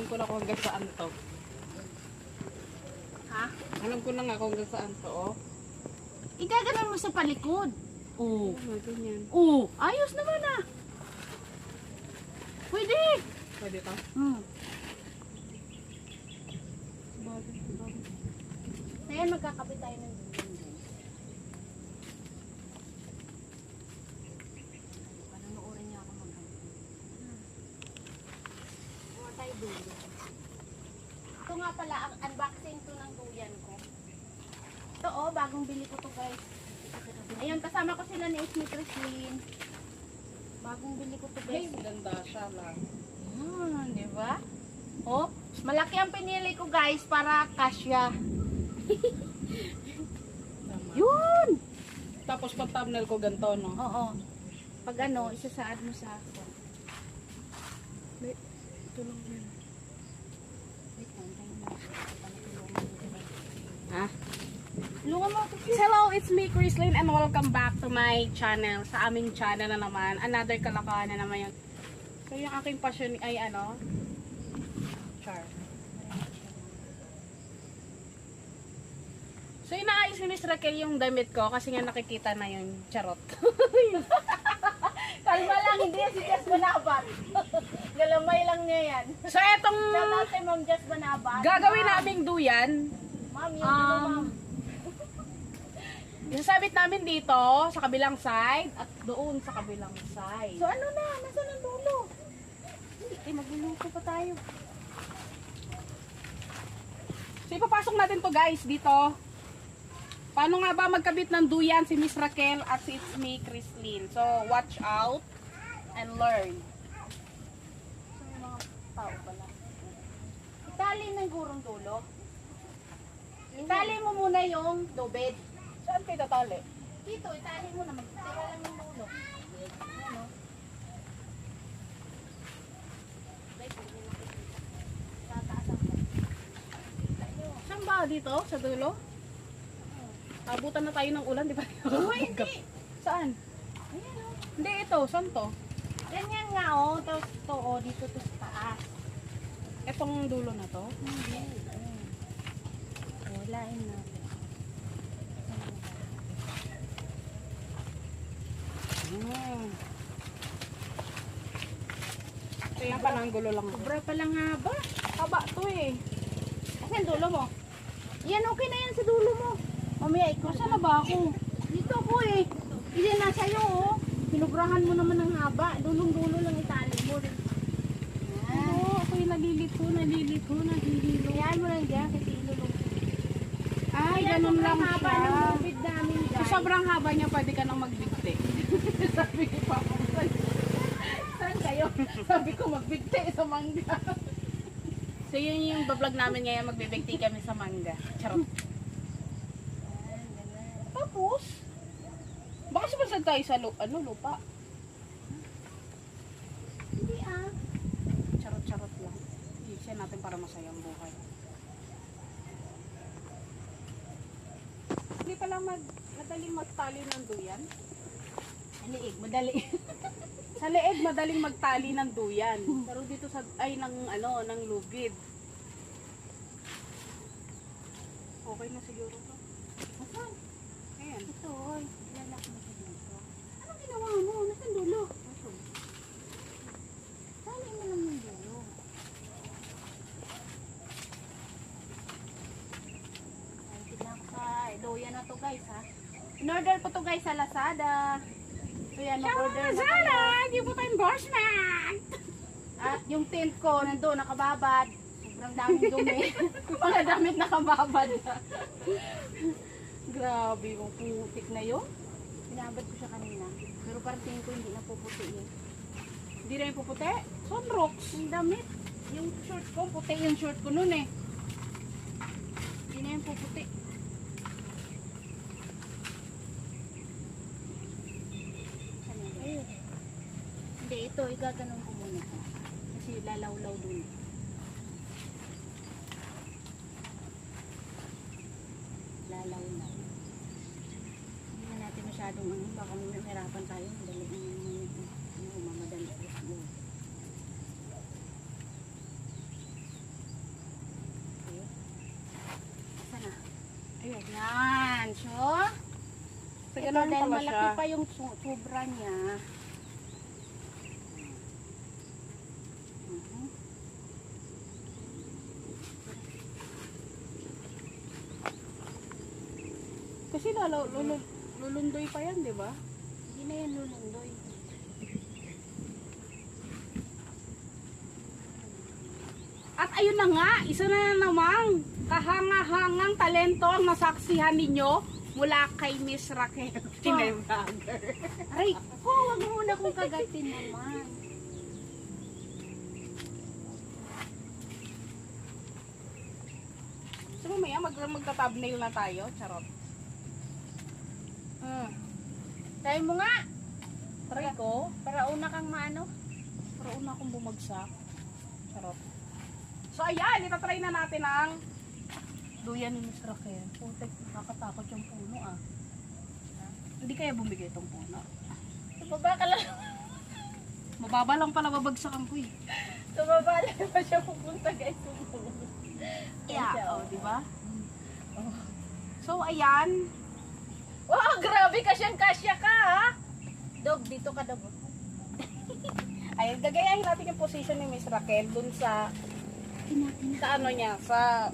alam ko na kung hanggang saan to. Ha? Alam ko na nga kung hanggang saan to, oh. Igaganon mo sa palikod. Oo. Oh, oh ganyan. Oo, ayos naman ah. Pwede. Pwede pa? Hmm. Ayan, magkakapit tayo ng dulo. Ito nga pala, ang unboxing to ng duyan ko. Ito oh, bagong bili ko to guys. Ayun, kasama ko sila ni Esme Christine. Bagong bili ko to Ay, guys. ganda siya lang. Hmm, di ba? Oh, malaki ang pinili ko guys para kasya. Yun! Tapos pag thumbnail ko ganito, no? Oo. Pag ano, isasaad mo sa ito lang yan. Hello, it's me, Chrislyn, and welcome back to my channel. Sa aming channel na naman. Another kalokohan na naman yun. So, yung aking passion ay ano? Char. So, inaayos ni Miss Raquel yung damit ko kasi nga nakikita na yung charot. Kalma lang, hindi si Jess Banabat. Galamay lang niya yan. so, etong Shout out kay Ma'am Jess Banabat. gagawin naming duyan, Ma'am, yun Um, um, ma'am. isasabit namin dito sa kabilang side at doon sa kabilang side. So ano na? Nasaan ang dulo? Eh, magluluto pa tayo. So ipapasok natin to guys dito. Paano nga ba magkabit ng duyan si Miss Raquel at si It's me, Chrislyn. So watch out and learn. Tao pala. Itali ng gurong dulo. Itali mo muna yung lubid. Saan kayo tatali? Dito, itali mo na. Magtira lang yung dulo. Ano? Saan ba? Dito? Sa dulo? Abutan na tayo ng ulan, di ba? Oh, hindi. Saan? Ayan o. Hindi, ito. Saan to? Ganyan nga o. Tapos to o. Dito to taas. Itong dulo na to? Hindi. Walain natin. Hmm. Kaya pa ng gulo lang. Sobra palang haba. Haba to eh. Asan dulo mo? Yan, okay na yan sa dulo mo. Mamaya, ikaw na ba ako? Dito ko eh. Hindi na sa'yo oh. Pinubrahan mo naman ng haba. Dulong-dulo lang itali mo. Yan. Ako'y nalilito, nalilito, nalilito. Hayaan mo lang dyan kasi ilulong. Ay, ganun lang siya. namin guys. sobrang haba niya, pwede ka nang magbigti. Sabi ko pa, Saan kayo? sabi ko magbigti sa mangga. so, yun yung bablog namin ngayon, magbibigti kami sa mangga. Charot. Tapos, baka sumasad tayo sa lu- ano, lupa. Hindi ah. Charot-charot lang. Iisya natin para masayang buhay. Hindi pala mag, madaling magtali ng duyan. Aliig, madali. Sa leeg, madaling magtali ng duyan. Pero dito sa, ay, ng, ano, ng lubid. Okay na siguro to. Asan? Ayan. Ito, oy. Lalak mo sa dito. Anong ginawa mo? Nasaan dulo? Tali mo lang yung dulo. Ay, tignan ko doyan na to guys ha. In-order ko to guys sa Lazada. So yan, mag-order na kayo. Hindi po tayo endorsement! At yung tent ko nandoon nakababad. Sobrang daming dumi. Mga damit nakababad. Grabe, yung putik na yun. Binabad ko siya kanina. Pero parang tingin ko hindi na puputi yun. Hindi na yung puputi. Sunrocks. Yung damit. Yung short ko, puti yung short ko noon eh. Hindi na yung puputi. Ano yun? Ayun. Hindi, ito, igaganon ko muna. Kasi lalawlaw dun. Lalawlaw. Hindi na natin masyadong ano, baka mahirapan tayo. Dali na yung ano, mamadali. Okay. Asa na? Ganyan. So, So, ito ganun dahil malaki siya. pa yung sobra niya. Kasi lalo, lulu, lulundoy pa yan, di ba? Hindi na yan lulundoy. At ayun na nga, isa na namang kahanga-hangang talento ang nasaksihan ninyo mula kay Miss Raquel Tinembager. Aray, ko, wag mo muna kong kagatin naman. So mamaya mag magta-thumbnail na tayo, charot. Hmm. Try mo nga. Try ko, Para una kang maano. pero una akong bumagsak. Charot. So ayan, itatry na natin ang duyan ni Miss Raquel. Putek, nakakatakot yung puno ah. Hindi kaya bumigay itong puno. Baba ka lang. Mababa lang pala babagsakan ko eh. Sa baba lang pa siya pupunta guys. Yeah, oh, di ba? So ayan, Wow, grabe ka siyang kasya ka ha. Dog, dito ka dog. ay gagayahin natin yung position ni Miss Raquel dun sa sa ano niya, sa